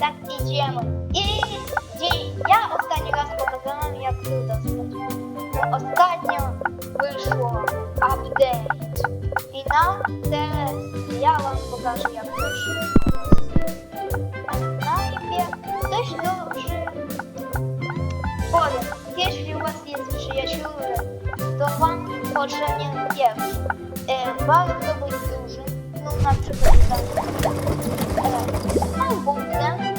tak idziemy. I gdzie ja ostatni raz pokazałam, jak Ludos Ostatnio wyszło update. I na teraz ja wam pokażę, jak to się Najpierw ktoś duży powiem, jeśli u was jest przyjaciół, to wam potrzebnie jest e, bardzo duży, no na przykład tak, e, no,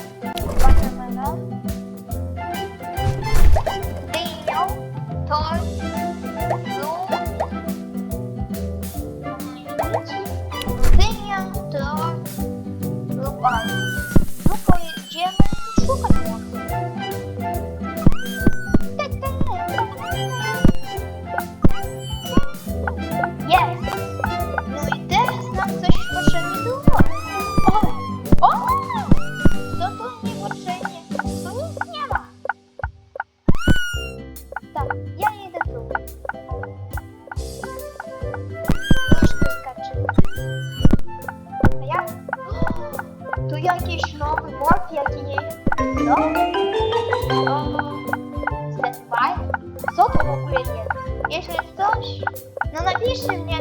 十年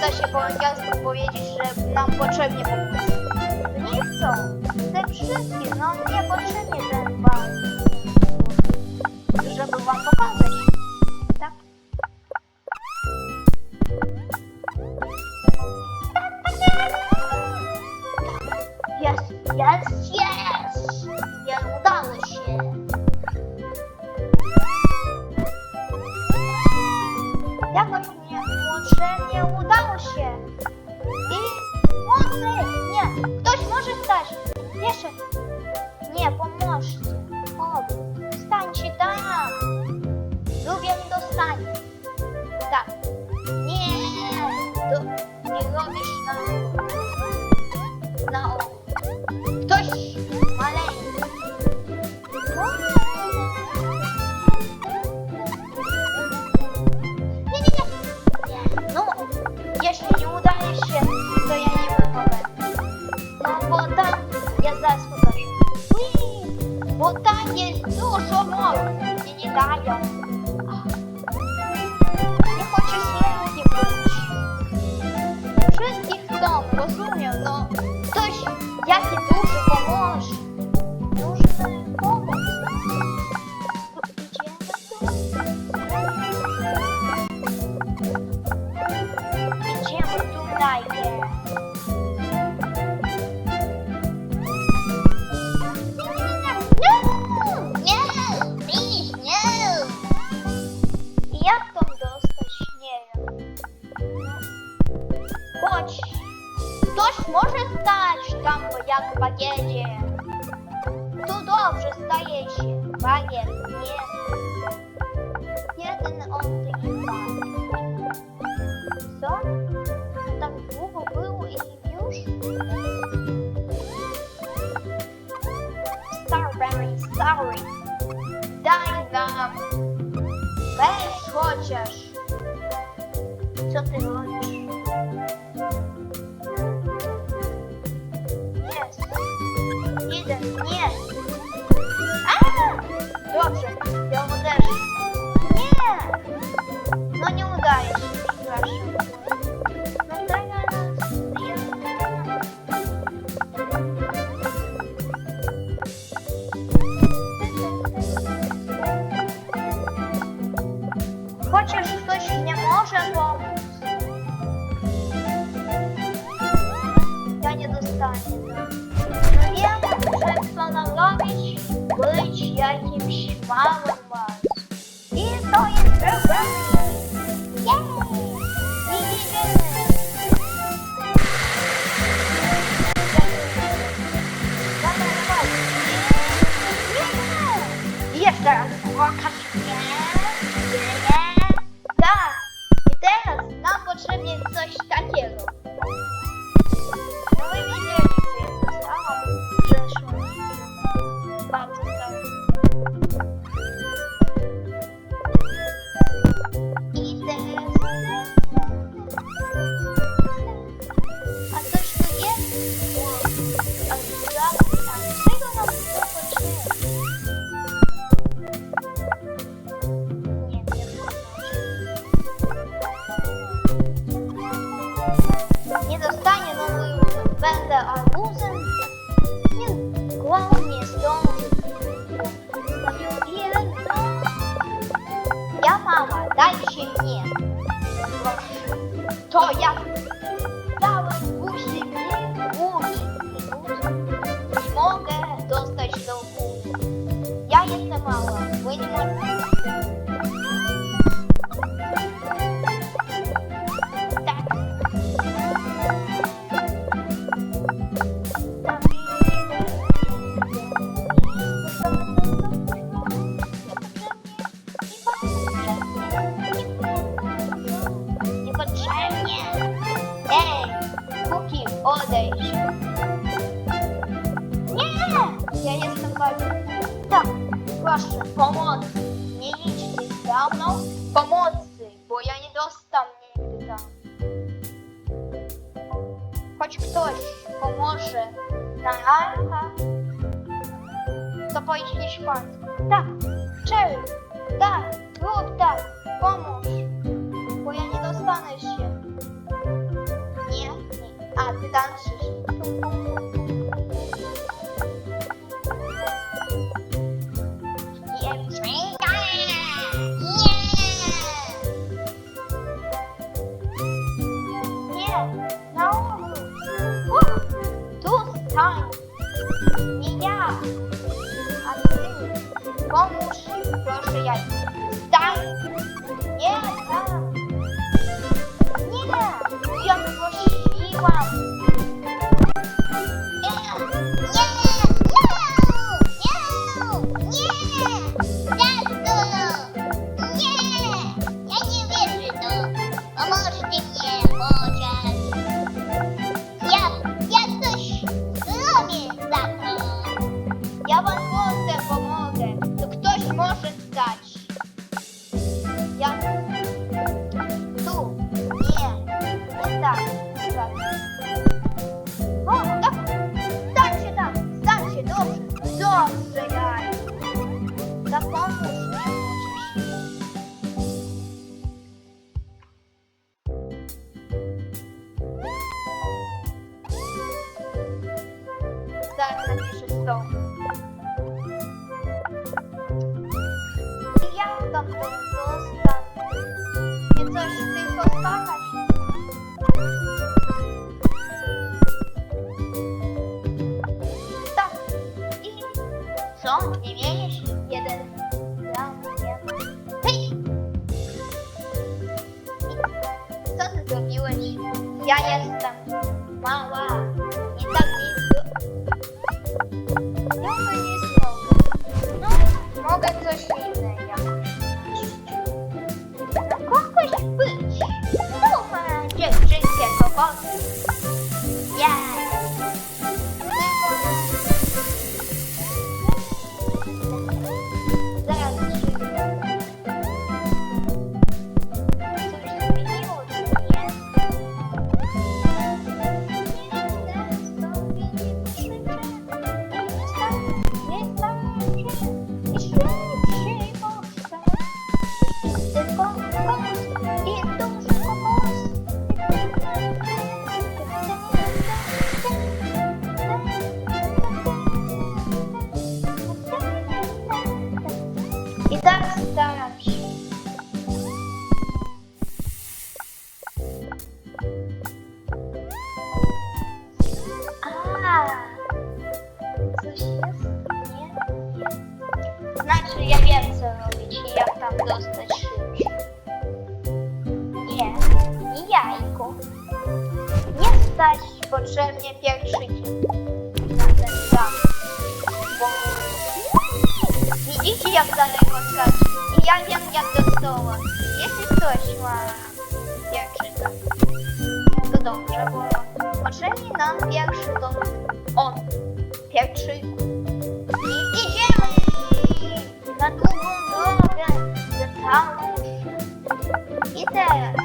da się po angielsku powiedzieć, że nam potrzebnie pomóc. Nie no chcą. Te wszystkie, no nie potrzebnie te Леша, jak bagiedzie. Tu dobrze staje się, bagier nie. Jeden on i. Co? Tak długo było i już? Starberry, sorry. Daj nam. Weź chociaż. Co ty robisz? คัน się nie. To ja Tak, czelu, tak, rób tak, pomóż, bo ja nie dostanę się. Nie, nie, a ty tam się that. I ja wiem jak do stoła. Jeśli ktoś ma większy dom, to dobrze, bo potrzebni nam większy dom. On. Pierwszy. I idziemy na drugą drogę. Zastanów się. I teraz.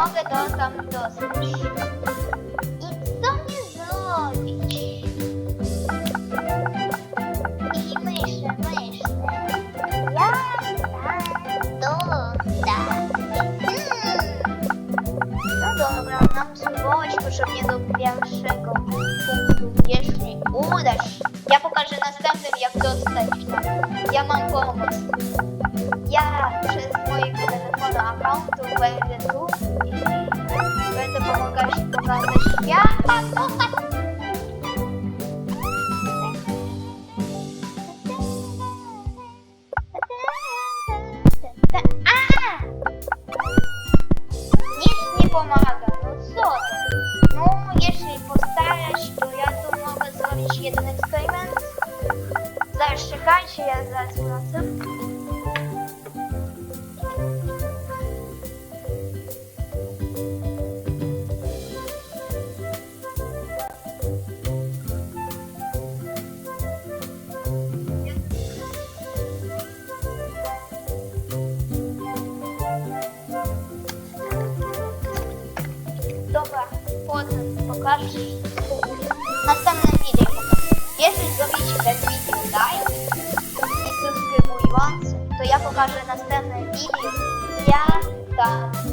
mogę go tam dostać. I co mnie zrobić? I myślę, myślę. Ja dostać. Hmm. No dobra, mam spróbować potrzebnie do pierwszego punktu, jeśli uda się. Ja pokażę następnym, jak dostać. Ja mam pomoc. Ja przez mojego telefono akontu będę tu pokażę w następnym wideo. Jeśli zrobicie ten video like i subskrybujący, to ja pokażę następne video, jak tam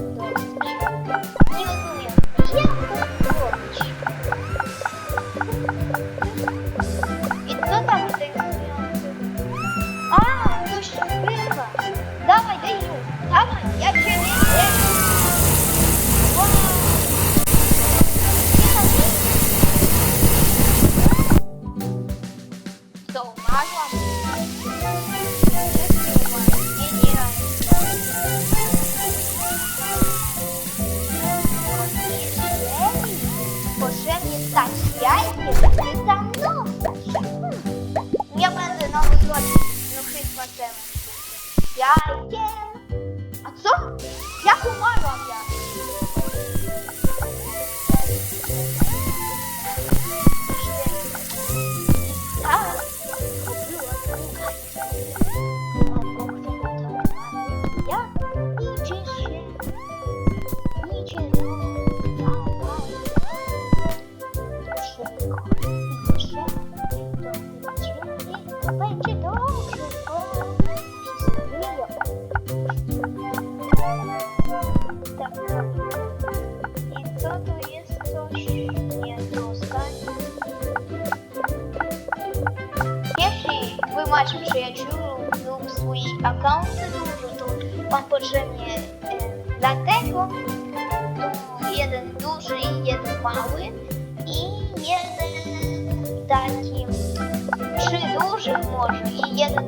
potrzebnie stać jajkiem, ty tam dostać. Ja będę nowy złodziej, no Christmasem. Jajkiem. A co? Jak umarłam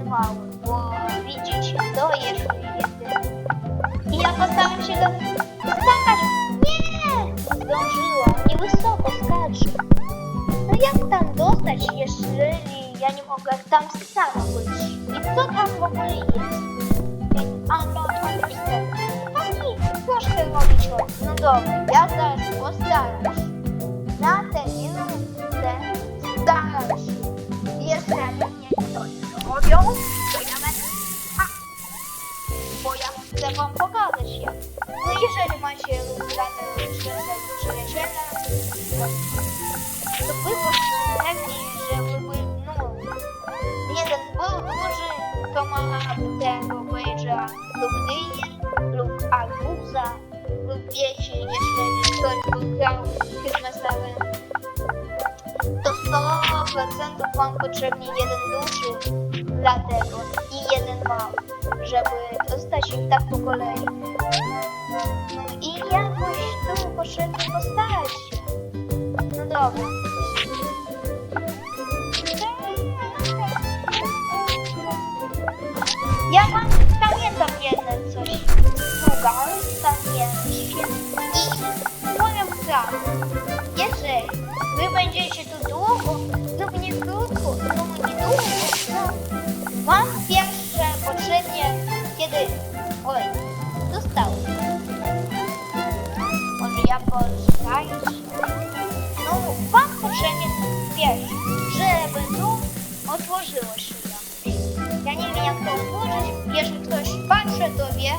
i jeden mały, bo widzicie, to jest jeden. I ja postaram się go skakać. Nie! Zdążyłam, nie wysoko skaczę. No jak tam dostać, jeżeli ja nie mogę tam sama być? I co tam w ogóle jest? I'm not understand. Tam nic, troszkę robić chodzi. No wam potrzebnie jeden duży dlatego i jeden mały, żeby dostać ich tak po kolei. I jakoś tu postarać się. No dobra. Ja mam, pamiętam jeden coś. Sługa, pamiętam I powiem tak. Jeżeli wy będziecie tu ktoś patrzy, to wie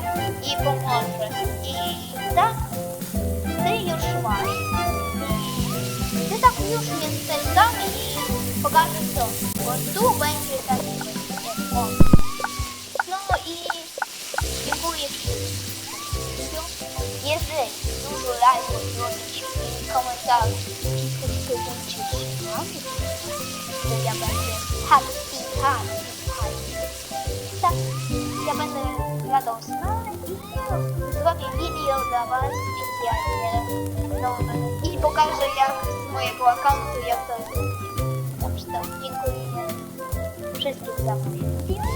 i pomoże. I tak, ty już masz. Ty tak już jesteś tam i pokażę to. Bo tu będzie taki nie, o. No i dziękuję wszystkim. Jeżeli dużo lajków zrobić i komentarzy, subskrybujcie się nami, to ja będę happy, happy, happy. Tak, ja będę radosna i zrobię video dla was specjalnie nowe i pokażę jak z mojego accountu jak to zrobić. Dobrze, to dziękuję wszystkim za moje.